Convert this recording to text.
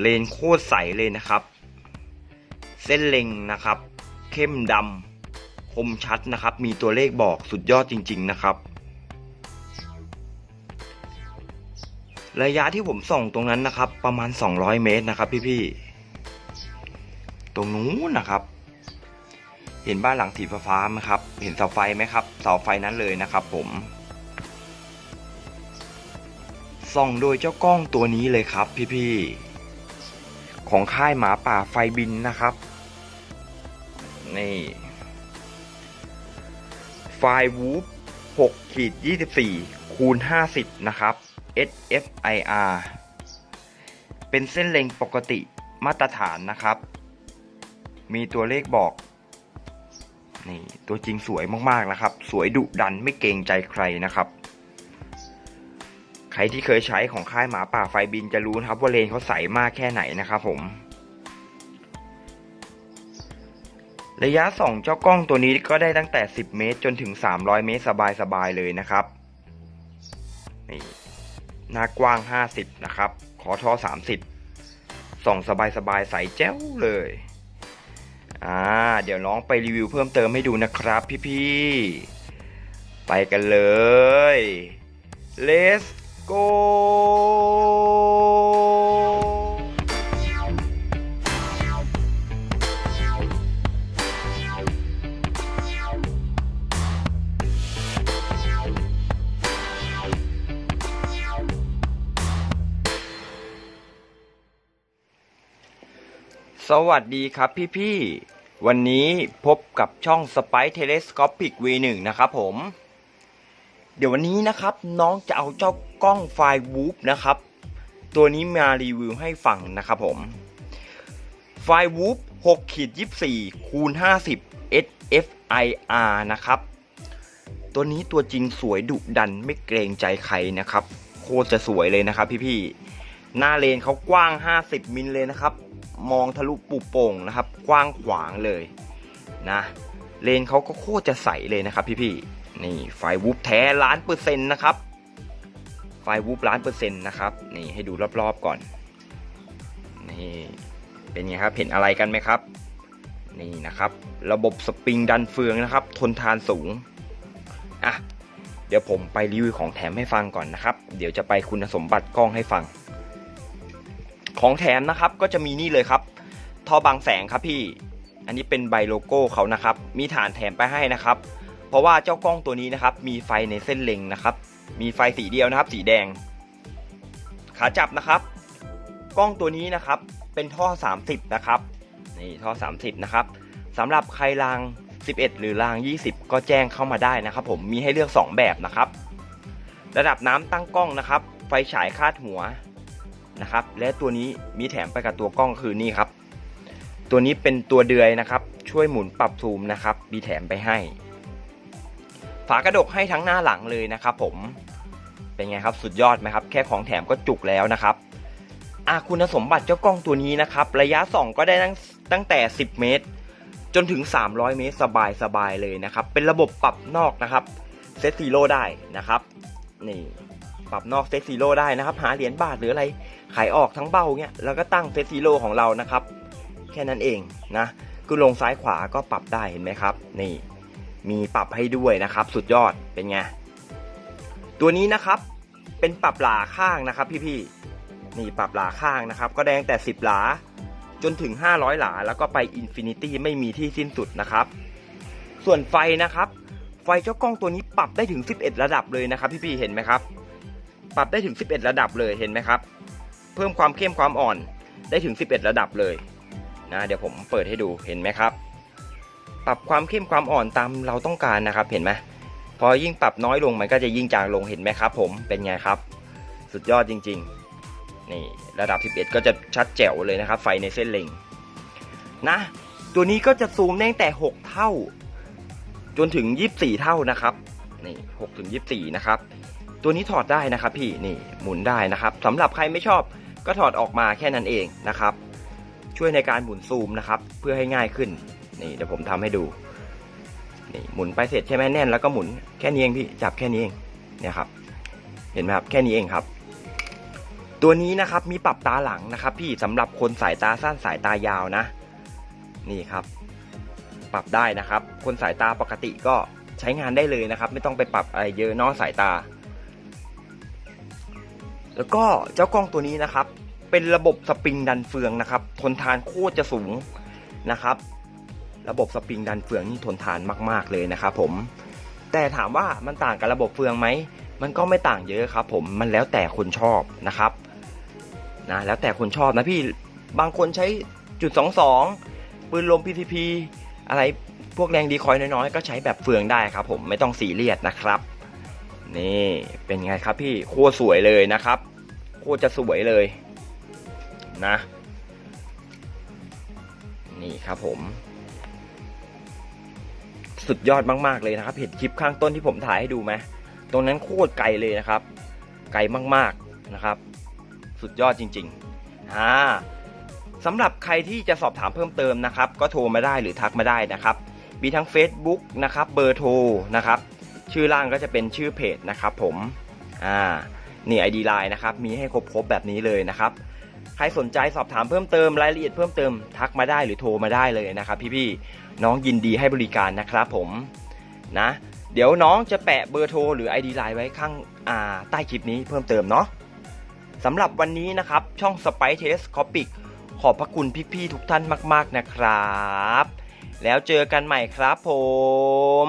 เลนโคตรใสเลยนะครับ เส้นเล็งนะครับ เข้มดำคมชัดนะครับ มีตัวเลขบอกสุดยอดจริง ๆ นะครับ ระยะที่ผมส่องตรงนั้นนะครับ ประมาณ 200 เมตรนะครับพี่ๆ ตรงนู้นนะครับ เห็นบ้านหลังสีฟ้าไหมครับ เห็นเสาไฟไหมครับ เสาไฟนั้นเลยนะครับ ผมส่องโดยเจ้ากล้องตัวนี้เลยครับพี่ๆ ของค่ายหมาป่าไฟบินนะครับ นี่ไฟวูฟ6ขีด24 คูณ 50 นะครับ SFIR เป็นเส้นเล็งปกติมาตรฐานนะครับ มีตัวเลขบอก นี่ ตัวจริงสวยมากๆนะครับ สวยดุดันไม่เกรงใจใครนะครับ รที่เคยใช้ของค่ายหมาป่าไฟบินจะรู้นะครับว่าเลนเขาใสมากแค่ไหนนะครับผม ระยะส่องเจ้ากล้องตัวนี้ก็ได้ตั้งแต่ 10 เมตรจนถึง 300 เมตรสบายๆเลยนะครับนี่หน้ากว้าง 50 นะครับ ขอท่อ30 ส่องสบายๆใสแจ้วเลย อ่า เดี๋ยวน้องไปรีวิวเพิ่มเติมให้ดูนะครับพี่ๆ ไปกันเลย let's go สวัสดีครับพี่ๆ วันนี้พบกับช่อง Spy Telescopic V1 นะครับผม เดี๋ยววันนี้นะครับน้องจะเอาเจ้ากล้องไฟวูฟนะครับ ตัวนี้มารีวิวให้ฟังนะครับผมไฟวูฟ6ขีด24คูณ50 SFIR นะครับ ตัวนี้ตัวจริงสวยดุดันไม่เกรงใจใครนะครับ โคตรจะสวยเลยนะครับพี่ๆหน้าเลนเขากว้าง 50 มิลเลยนะครับ มองทะลุปุโป่งนะครับ กว้างขวางเลยนะ เลนเขาก็โคตรจะใสเลยนะครับพี่ๆ นี่ไฟวูบแท้ล้านเปอร์เซ็นต์นะครับ ไฟวูบล้านเปอร์เซ็นต์นะครับ นี่ให้ดูรอบๆก่อน นี่เป็นไงครับ เห็นอะไรกันไหมครับ นี่นะครับ ระบบสปริงดันเฟืองนะครับ ทนทานสูง อะ เดี๋ยวผมไปรีวิวของแถมให้ฟังก่อนนะครับ เดี๋ยวจะไปคุณสมบัติกล้องให้ฟัง ของแถมนะครับก็จะมีนี่เลยครับ ท่อบางแสงครับพี่ อันนี้เป็นใบโลโก้เขานะครับ มีฐานแถมไปให้นะครับ เพราะว่าเจ้ากล้องตัวนี้นะครับมีไฟในเส้นเล็งนะครับ มีไฟสีเดียวนะครับ สีแดง ขาจับนะครับ กล้องตัวนี้นะครับเป็นท่อ 30 นะครับนี่ท่อ 30 นะครับสำหรับใครราง 11 หรือราง 20 ก็แจ้งเข้ามาได้นะครับ ผมมีให้เลือก 2 แบบนะครับ ระดับน้ำตั้งกล้องนะครับ ไฟฉายคาดหัวนะครับ และตัวนี้มีแถมไปกับตัวกล้องคือนี่ครับ ตัวนี้เป็นตัวเดือยนะครับ ช่วยหมุนปรับซูมนะครับ มีแถมไปให้ ฝากระดกให้ทั้งหน้าหลังเลยนะครับผมเป็นไงครับสุดยอดไหมครับ แค่ของแถมก็จุกแล้วนะครับอาคุณสมบัติเจ้ากล้องตัวนี้นะครับ ระยะส่องก็ได้ตั้งตั้งแต่ 10 เมตร จนถึง 300 เมตรสบายสบายเลยนะครับ เป็นระบบปรับนอกนะครับเซตซีโร่ได้นะครับนี่ปรับนอกเซตซีโร่ได้นะครับ หาเหรียญบาทหรืออะไรขายออกทั้งเบ้าเงี้ยแล้วก็ตั้งเซตซีโร่ของเรานะครับ แค่นั้นเองนะคือลงซ้ายขวาก็ปรับได้เห็นไหมครับ นี่ มีปรับให้ด้วยนะครับ สุดยอดเป็นไงตัวนี้นะครับเป็นปรับหลาข้างนะครับ พี่ๆนี่ปรับหลาข้างนะครับ ก็ได้ตั้งแต่ 10 หลาจนถึง 500 หลา แล้วก็ไปอินฟินิตี้ไม่มีที่สิ้นสุดนะครับ ส่วนไฟนะครับ ไฟเจ้ากล้องตัวนี้ปรับได้ถึง 11 ระดับเลยนะครับพี่ๆเห็นไหมครับ ปรับได้ถึง 11 ระดับเลยเห็นไหมครับ เพิ่มความเข้มความอ่อนได้ถึง 11 ระดับเลยนะเดี๋ยวผมเปิดให้ดูเห็นไหมครับ ปรับความเข้มความอ่อนตามเราต้องการนะครับเห็นไหมพอยิ่งปรับน้อยลงมันก็จะยิ่งจางลงเห็นไหมครับ ผมเป็นไงครับ สุดยอดจริง ๆ นี่ระดับ 11 ก็จะชัดแจ๋วเลยนะครับ ไฟในเส้นเล็งนะ ตัวนี้ก็จะซูมได้ตั้งแต่ 6 เท่า จนถึง 24 เท่านะครับนี่6ถึง24 นะครับ ตัวนี้ถอดได้นะครับพี่นี่หมุนได้นะครับสำหรับใครไม่ชอบก็ถอดออกมาแค่นั้นเองนะครับ ช่วยในการหมุนซูมนะครับ เพื่อให้ง่ายขึ้น นี่เดี๋ยวผมทำให้ดูนี่หมุนไปเสร็จใช่ไหมแน่นแล้วก็หมุนแค่นี้เองพี่จับแค่นี้เองเนี่ยครับ เห็นไหมครับแค่นี้เองครับ ตัวนี้นะครับมีปรับตาหลังนะครับ พี่สำหรับคนสายตาสั้นสายตายาวนะ นี่ครับ ปรับได้นะครับ คนสายตาปกติก็ใช้งานได้เลยนะครับ ไม่ต้องไปปรับอะไรเยอะนอกสายตา แล้วก็เจ้ากล้องตัวนี้นะครับ เป็นระบบสปริงดันเฟืองนะครับ ทนทานโคตรจะสูงนะครับ ระบบสปริงดันเฟืองนี่ทนทานมาก ๆเลยนะครับผม แต่ถามว่ามันต่างกับระบบเฟืองไหม มันก็ไม่ต่างเยอะครับ ผมมันแล้วแต่คนชอบนะครับนะแล้วแต่คนชอบนะพี่บางคนใช้จุดสองสองปืนลม PTP อะไรพวกแรงดีคอยน้อยๆ ก็ใช้แบบเฟืองได้ครับ ผมไม่ต้องสีเรียดนะครับนี่เป็นไงครับพี่โคตรสวยเลยนะครับ โคตรจะสวยเลยนะ นี่ครับผม สุดยอดมากๆเลยนะครับ เห็นคลิปข้างต้นที่ผมถ่ายให้ดูไหมตรงนั้นโคตรไกลเลยนะครับ ไกลมากๆนะครับ สุดยอดจริงๆอ่าสำหรับใครที่จะสอบถามเพิ่มเติมนะครับ ก็โทรมาได้หรือทักมาได้นะครับ มีทั้ง Facebook นะครับเบอร์โทรนะครับ ชื่อล่างก็จะเป็นชื่อเพจนะครับผมอ่านี่ ID Line นะครับ มีให้ครบๆแบบนี้เลยนะครับ ใครสนใจสอบถามเพิ่มเติมรายละเอียดเพิ่มเติมทักมาได้หรือโทรมาได้เลยนะครับพี่ๆน้องยินดีให้บริการนะครับผมนะเดี๋ยวน้องจะแปะเบอร์โทรหรือ ID Line ไว้ข้างาใต้คลิปนี้เพิ่มเติมเนาะสำหรับวันนี้นะครับ ช่อง Spice Telescopic ขอบพระคุณพี่ๆทุกท่านมาก ๆนะครับ แล้วเจอกันใหม่ครับผม